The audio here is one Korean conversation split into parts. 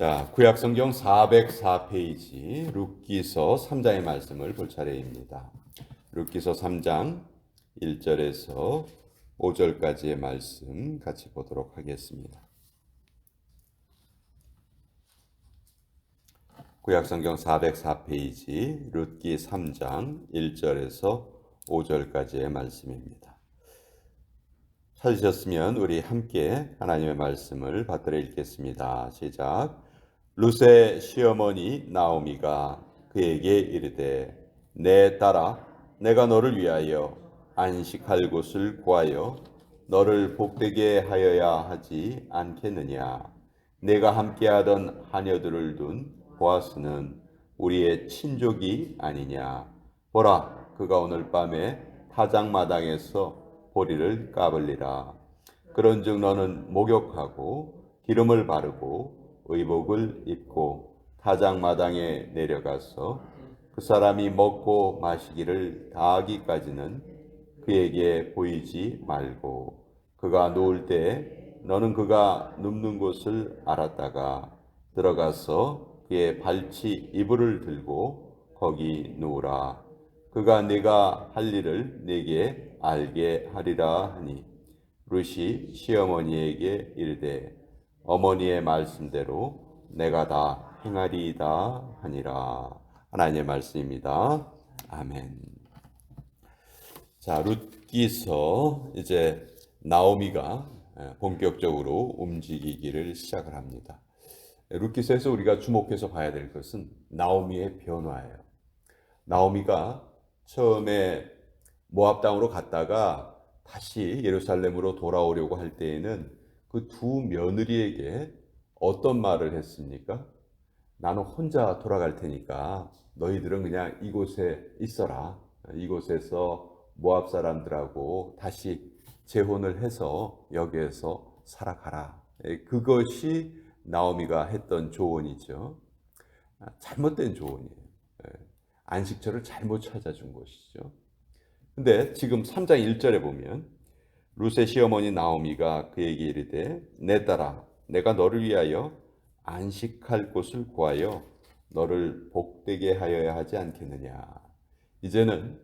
자, 구약 성경 404페이지 룻기서 3장의 말씀을 볼 차례입니다. 룻기서 3장 1절에서 5절까지의 말씀 같이 보도록 하겠습니다. 구약 성경 404페이지 룻기 3장 1절에서 5절까지의 말씀입니다. 찾으셨으면 우리 함께 하나님의 말씀을 받들어 읽겠습니다. 시작. 룻의 시어머니 나오미가 그에게 이르되 내 딸아 내가 너를 위하여 안식할 곳을 구하여 너를 복되게 하여야 하지 않겠느냐? 내가 함께하던 하녀들을 둔 보아스는 우리의 친족이 아니냐? 보라 그가 오늘 밤에 타작마당에서 보리를 까불리라. 그런즉 너는 목욕하고 기름을 바르고 의복을 입고 타작마당에 내려가서 그 사람이 먹고 마시기를 다하기까지는 그에게 보이지 말고 그가 누울 때 너는 그가 눕는 곳을 알았다가 들어가서 그의 발치 이불을 들고 거기 누우라. 그가 네가 할 일을 네게 알게 하리라 하니 룻이 시어머니에게 이르되 어머니의 말씀대로 내가 다 행하리이다 하니라 하나님의 말씀입니다. 아멘. 자, 룻기서 이제 나오미가 예, 본격적으로 움직이기를 시작을 합니다. 룻기서에서 우리가 주목해서 봐야 될 것은 나오미의 변화예요. 나오미가 처음에 모압 땅으로 갔다가 다시 예루살렘으로 돌아오려고 할 때에는 그 두 며느리에게 어떤 말을 했습니까? 나는 혼자 돌아갈 테니까 너희들은 그냥 이곳에 있어라. 이곳에서 모압 사람들하고 다시 재혼을 해서 여기에서 살아가라. 예, 그것이 나오미가 했던 조언이죠. 아, 잘못된 조언이에요. 예, 안식처를 잘못 찾아준 것이죠. 근데 지금 3장 1절에 보면 루세 시어머니 나오미가 그에게 이르되 내 딸아 내가 너를 위하여 안식할 곳을 구하여 너를 복되게 하여야 하지 않겠느냐. 이제는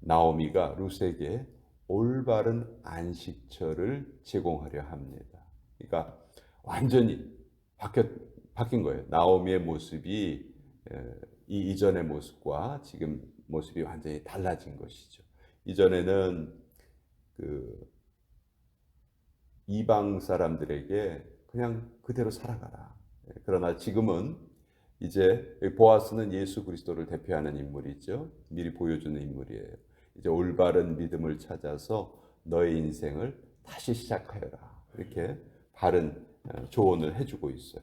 나오미가 루세에게 올바른 안식처를 제공하려 합니다. 그러니까 완전히 바뀌, 바뀐 거예요. 나오미의 모습이 이 이전의 모습과 지금 모습이 완전히 달라진 것이죠. 이전에는 그 이방 사람들에게 그냥 그대로 살아가라. 예, 그러나 지금은 이제 보아스는 예수 그리스도를 대표하는 인물이죠. 미리 보여주는 인물이에요. 이제 올바른 믿음을 찾아서 너의 인생을 다시 시작하여라. 이렇게 바른 어, 조언을 해주고 있어요.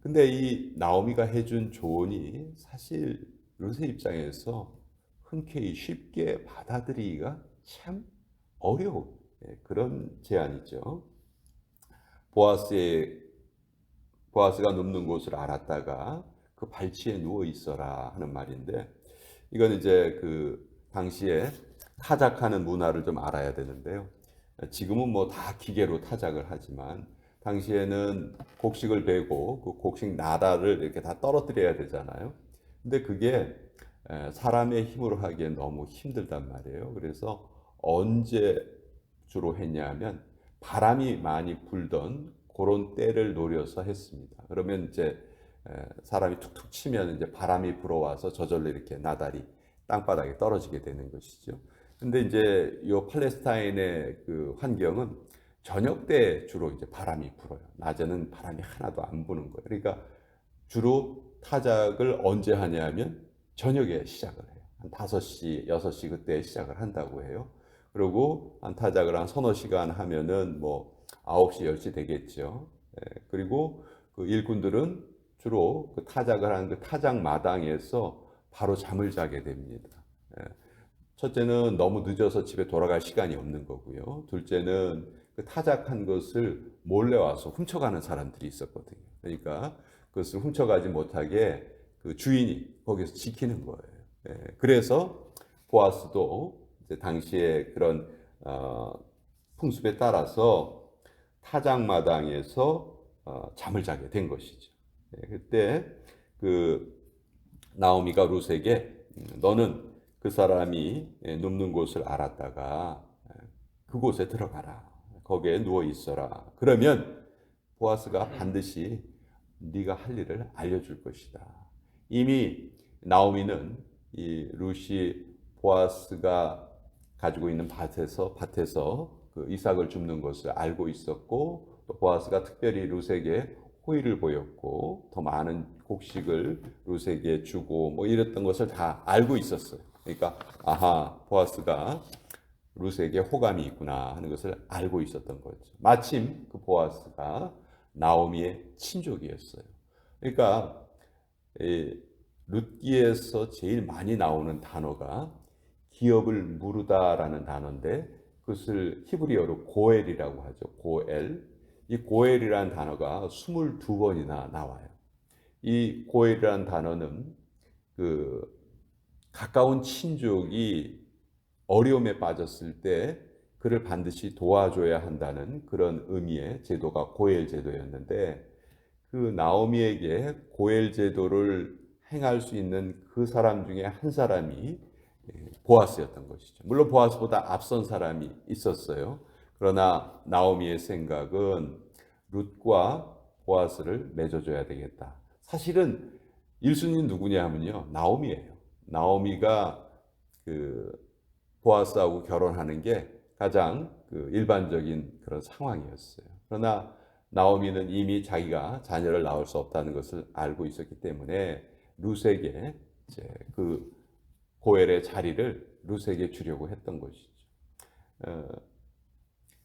근데 이 나오미가 해준 조언이 사실 룻의 입장에서 흔쾌히 쉽게 받아들이기가 참 어려운 예, 그런 제안이죠. 보아스의 보아스가 눕는 곳을 알았다가 그 발치에 누워 있어라 하는 말인데 이건 이제 그 당시에 타작하는 문화를 좀 알아야 되는데요. 지금은 뭐 다 기계로 타작을 하지만 당시에는 곡식을 베고 그 곡식 나다를 이렇게 다 떨어뜨려야 되잖아요. 근데 그게 사람의 힘으로 하기엔 너무 힘들단 말이에요. 그래서 언제 주로 했냐면 바람이 많이 불던 그런 때를 노려서 했습니다. 그러면 이제 사람이 툭툭 치면 이제 바람이 불어와서 저절로 이렇게 나달이 땅바닥에 떨어지게 되는 것이죠. 근데 이제 이 팔레스타인의 그 환경은 저녁 때 주로 이제 바람이 불어요. 낮에는 바람이 하나도 안 부는 거예요. 그러니까 주로 타작을 언제 하냐면 저녁에 시작을 해요. 한 5시, 6시 그때 시작을 한다고 해요. 그리고 한 타작을 한 서너 시간 하면은 뭐 9시, 10시 되겠죠. 예, 그리고 그 일꾼들은 주로 그 타작을 하는 그 타작 마당에서 바로 잠을 자게 됩니다. 예, 첫째는 너무 늦어서 집에 돌아갈 시간이 없는 거고요. 둘째는 그 타작한 것을 몰래 와서 훔쳐가는 사람들이 있었거든요. 그러니까 그것을 훔쳐가지 못하게 그 주인이 거기서 지키는 거예요. 예, 그래서 보아스도 당시에 그런 어, 풍습에 따라서 타작마당에서 어, 잠을 자게 된 것이죠. 예, 그때 그 나오미가 룻에게 음, 너는 그 사람이 예, 눕는 곳을 알았다가 예, 그곳에 들어가라. 거기에 누워 있어라. 그러면 보아스가 반드시 네가 할 일을 알려줄 것이다. 이미 나오미는 이 루시 보아스가 가지고 있는 밭에서 밭에서 그 이삭을 줍는 것을 알고 있었고 또 보아스가 특별히 룻에게 호의를 보였고 더 많은 곡식을 룻에게 주고 뭐 이랬던 것을 다 알고 있었어요. 그러니까 아하 보아스가 룻에게 호감이 있구나 하는 것을 알고 있었던 거죠. 마침 그 보아스가 나오미의 친족이었어요. 그러니까 룻기에서 제일 많이 나오는 단어가 기업을 무르다라는 단어인데 그것을 히브리어로 고엘이라고 하죠. 고엘. 이 고엘이라는 단어가 22번이나 나와요. 이 고엘이라는 단어는 그 가까운 친족이 어려움에 빠졌을 때 그를 반드시 도와줘야 한다는 그런 의미의 제도가 고엘 제도였는데 그 나오미에게 고엘 제도를 행할 수 있는 그 사람 중에 한 사람이 보아스였던 것이죠. 물론 보아스보다 앞선 사람이 있었어요. 그러나 나오미의 생각은 룻과 보아스를 맺어줘야 되겠다. 사실은 1순위 누구냐 하면요. 나오미예요. 나오미가 그 보아스하고 결혼하는 게 가장 그 일반적인 그런 상황이었어요. 그러나 나오미는 이미 자기가 자녀를 낳을 수 없다는 것을 알고 있었기 때문에 룻에게 이제 그 고엘의 자리를 룻에게 주려고 했던 것이죠. 어,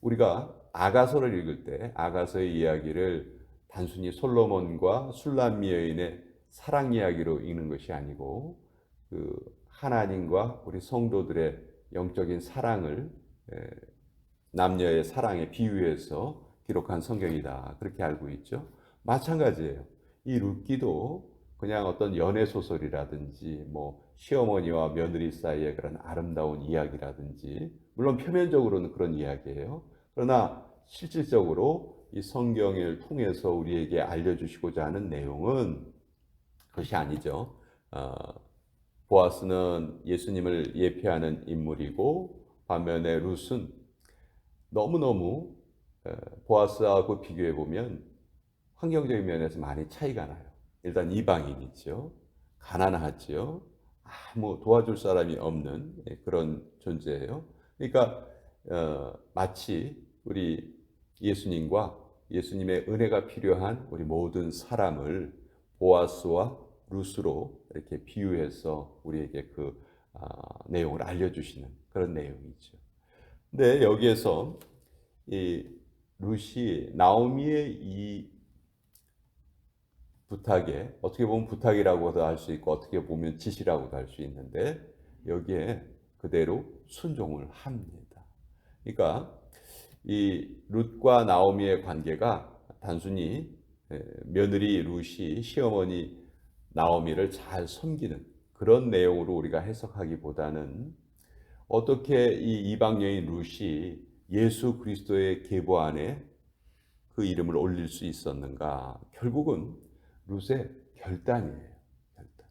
우리가 아가서를 읽을 때 아가서의 이야기를 단순히 솔로몬과 술람미 여인의 사랑 이야기로 읽는 것이 아니고 그 하나님과 우리 성도들의 영적인 사랑을 남녀의 사랑에 비유해서 기록한 성경이다. 그렇게 알고 있죠. 마찬가지예요. 이 룻기도 그냥 어떤 연애 소설이라든지 뭐 시어머니와 며느리 사이의 그런 아름다운 이야기라든지 물론 표면적으로는 그런 이야기예요. 그러나 실질적으로 이 성경을 통해서 우리에게 알려주시고자 하는 내용은 그것이 아니죠. 어, 보아스는 예수님을 예표하는 인물이고 반면에 룻은 너무너무 보아스하고 비교해 보면 환경적인 면에서 많이 차이가 나요. 일단 이방인이죠. 가난하죠. 아무 도와줄 사람이 없는 예, 그런 존재예요. 그러니까 어, 마치 우리 예수님과 예수님의 은혜가 필요한 우리 모든 사람을 보아스와 루스로 이렇게 비유해서 우리에게 그 어, 내용을 알려주시는 그런 내용이죠. 근데 여기에서 이 루시 나오미의 이 부탁에 어떻게 보면 부탁이라고도 할 수 있고 어떻게 보면 지시라고도 할 수 있는데 여기에 그대로 순종을 합니다. 그러니까 이 룻과 나오미의 관계가 단순히 며느리 룻이 시어머니 나오미를 잘 섬기는 그런 내용으로 우리가 해석하기보다는 어떻게 이 이방 여인 룻이 예수 그리스도의 계보 안에 그 이름을 올릴 수 있었는가? 결국은 룻의 결단이에요. 결단.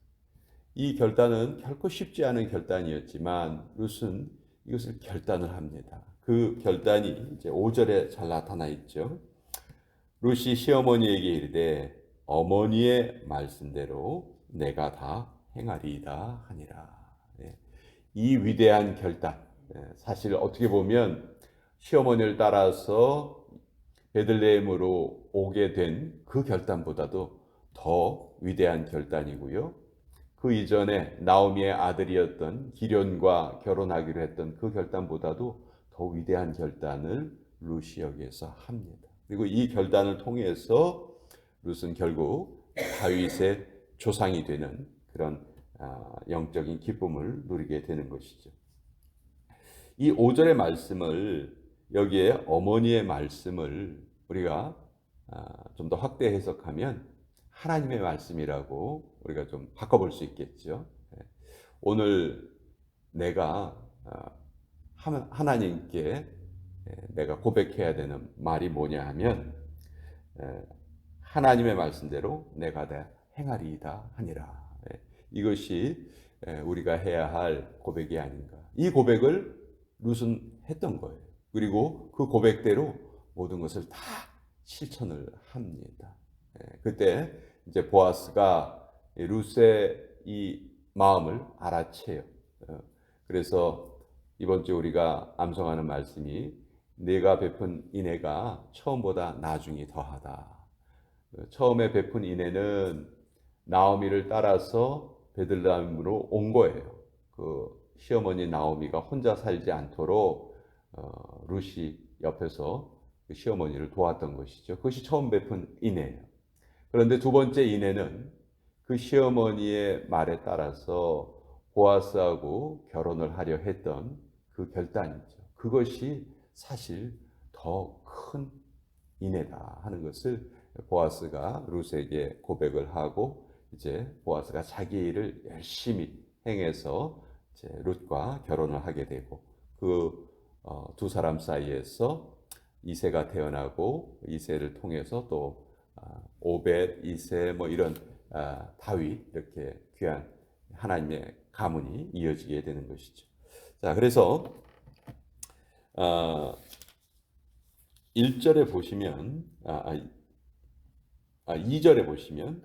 이 결단은 결코 쉽지 않은 결단이었지만 룻은 이것을 결단을 합니다. 그 결단이 이제 5절에 잘 나타나 있죠. 룻이 시어머니에게 이르되 어머니의 말씀대로 내가 다 행하리이다 하니라. 네. 이 위대한 결단. 네. 사실 어떻게 보면 시어머니를 따라서 베들레헴으로 오게 된 그 결단보다도 더 위대한 결단이고요. 그 이전에 나오미의 아들이었던 기련과 결혼하기로 했던 그 결단보다도 더 위대한 결단을 루시 여기에서 합니다. 그리고 이 결단을 통해서 룻은 결국 다윗의 조상이 되는 그런 아, 영적인 기쁨을 누리게 되는 것이죠. 이 5절의 말씀을 여기에 어머니의 말씀을 우리가 아, 좀더 확대 해석하면 하나님의 말씀이라고 우리가 좀 바꿔볼 수 있겠죠. 예. 오늘 내가 아, 하나님께 예, 내가 고백해야 되는 말이 뭐냐 하면 예, 하나님의 말씀대로 내가 다 행하리이다 하니라. 예, 이것이 예, 우리가 해야 할 고백이 아닌가. 이 고백을 룻은 했던 거예요. 그리고 그 고백대로 모든 것을 다 실천을 합니다. 예, 그때 이제 보아스가 이 룻의 이 마음을 알아채요. 어, 그래서 이번 주 우리가 암송하는 말씀이 내가 베푼 인애가 처음보다 나중이 더하다. 어, 처음에 베푼 인애는 나오미를 따라서 베들레헴으로 온 거예요. 그 시어머니 나오미가 혼자 살지 않도록 어, 룻이 옆에서 그 시어머니를 도왔던 것이죠. 그것이 처음 베푼 인애예요. 그런데 두 번째 인애는 그 시어머니의 말에 따라서 보아스하고 결혼을 하려 했던 그 결단이죠. 그것이 사실 더 큰 인애다 하는 것을 보아스가 룻에게 고백을 하고 이제 보아스가 자기 일을 열심히 행해서 이제 룻과 결혼을 하게 되고 그 두 사람 사이에서 이세가 태어나고 이세를 통해서 또 아, 오벳, 이세 뭐 이런 아, 다윗 이렇게 귀한 하나님의 가문이 이어지게 되는 것이죠. 자, 그래서 아, 1절에 보시면 아, 아, 아, 2절에 보시면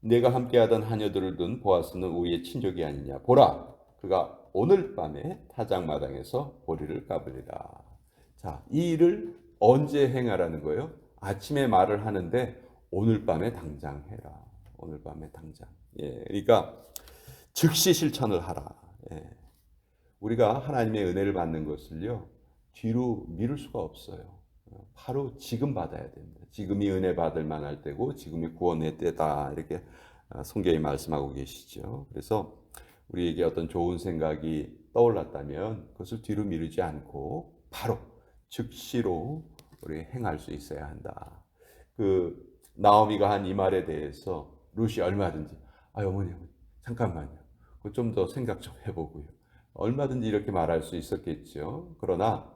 내가 함께하던 하녀들을 둔 보아스는 우리의 친족이 아니냐 보라 그가 오늘 밤에 타작마당에서 보리를 까불리라 자, 이 일을 언제 행하라는 거예요? 아침에 말을 하는데 오늘 밤에 당장 해라. 오늘 밤에 당장. 예, 그러니까 즉시 실천을 하라. 예. 우리가 하나님의 은혜를 받는 것을요 뒤로 미룰 수가 없어요. 바로 지금 받아야 됩니다. 지금이 은혜 받을 만할 때고 지금이 구원의 때다 이렇게 아, 성경이 말씀하고 계시죠. 그래서 우리에게 어떤 좋은 생각이 떠올랐다면 그것을 뒤로 미루지 않고 바로 즉시로 우리 행할 수 있어야 한다. 그 나오미가 한 이 말에 대해서 루시 얼마든지 아 어머니 잠깐만요. 좀 더 생각 좀 해보고요. 얼마든지 이렇게 말할 수 있었겠죠. 그러나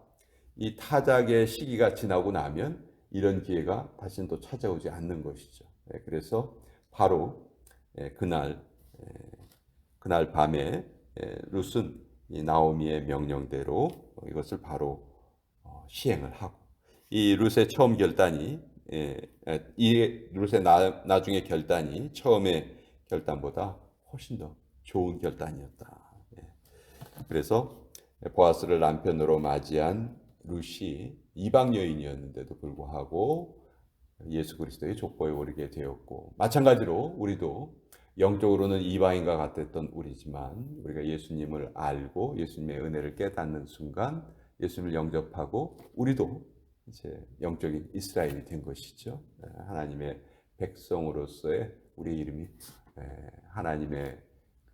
이 타작의 시기가 지나고 나면 이런 기회가 다시는 또 찾아오지 않는 것이죠. 예, 그래서 바로 예, 그날 예, 그날 밤에 룻은 이 나오미의 명령대로 이것을 바로 어, 시행을 하고 이 룻의 처음 결단이 이 룻의 나, 나중의 결단이 처음의 결단보다 훨씬 더 좋은 결단이었다. 그래서 보아스를 남편으로 맞이한 룻이 이방 여인이었는데도 불구하고 예수 그리스도의 족보에 오르게 되었고 마찬가지로 우리도 영적으로는 이방인과 같았던 우리지만 우리가 예수님을 알고 예수님의 은혜를 깨닫는 순간 예수님을 영접하고 우리도 이제 영적인 이스라엘이 된 것이죠. 하나님의 백성으로서의 우리 이름이 하나님의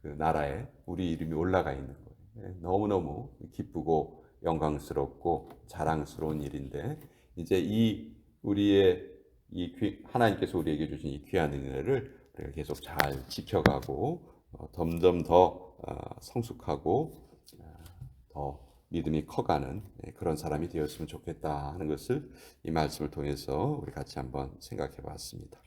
그 나라에 우리 이름이 올라가 있는 거예요. 너무너무 기쁘고 영광스럽고 자랑스러운 일인데 이제 이 우리의 이 귀, 하나님께서 우리에게 주신 이 귀한 은혜를 계속 잘 지켜가고 어, 점점 더 어, 성숙하고 어, 더 믿음이 커가는 예, 그런 사람이 되었으면 좋겠다 하는 것을 이 말씀을 통해서 우리 같이 한번 생각해 봤습니다.